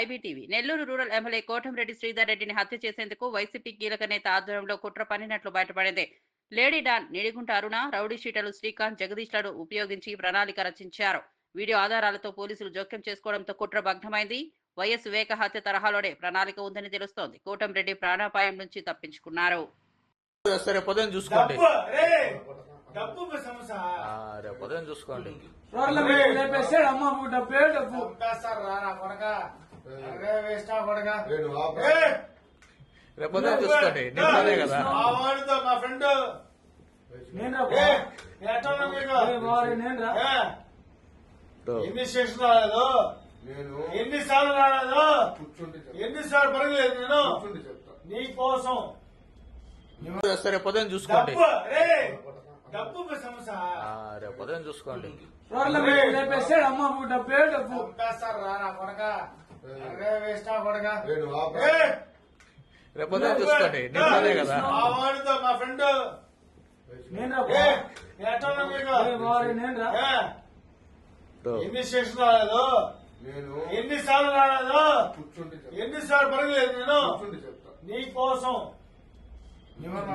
IBTV. Nellore rural MLA Kotamreddy Sridhar రెడ్డిని హత్య చేసేందుకు వైసీపీ కీలక నేత ఆధ్వర్యంలో కుట్ర పన్నినట్లు బయటపడింది. Lady don Nidigunta Aruna rowdy షీటలు Srikanth జగదీష్లను ఉపయోగించి ప్రణాళిక రచించారు. వీడియో ఆధారాలతో పోలీసులు జోక్యం చేసుకోవడంతో కుట్ర భగ్నమైంది. వైఎస్ వివేక హత్య తరహాలోనే ప్రణాళిక ఉందని తెలుస్తోంది. కోటంరెడ్డి ప్రాణాపాయం నుంచి తప్పించుకున్నారు. సరే చూసుకోండి. పొద్దున చూసుకోండి. రోడ్ల మీద లేపేసాడు అమ్మ డబ్బే డబ్బు చంపేస్తారు రా నా కొడక అరే వేస్ట్ ఆ కొడక నేను ఆప- ఏ, రేపు పొద్దున చూసుకోండి. నిన్ననే కదా. మా వాడితో మా ఫ్రెండ్. నేను. ఎన్ని స్టేషన్ రాలేదు? నేను ఎన్ని సార్లు రాలేదు? కూర్చుంటే చెప్తా. ఎన్ని సార్లు పడగలేదు నేను? నీ కోసం. సరే చూసుకోండి. డబ్బు సమస్య. రేపు పొద్దున చూసుకోండి. రేపు చూసుకోండి. నిన్ననే కదా. మా వాడితో మా ఫ్రెండ్. ఎన్ని స్టేషన్ రాలేదు నేను ఎన్ని సార్లు రాలేదు? కూర్చుంటే చెప్తా. ఎన్ని సార్లు పడగలేదు నేను నీ కోసం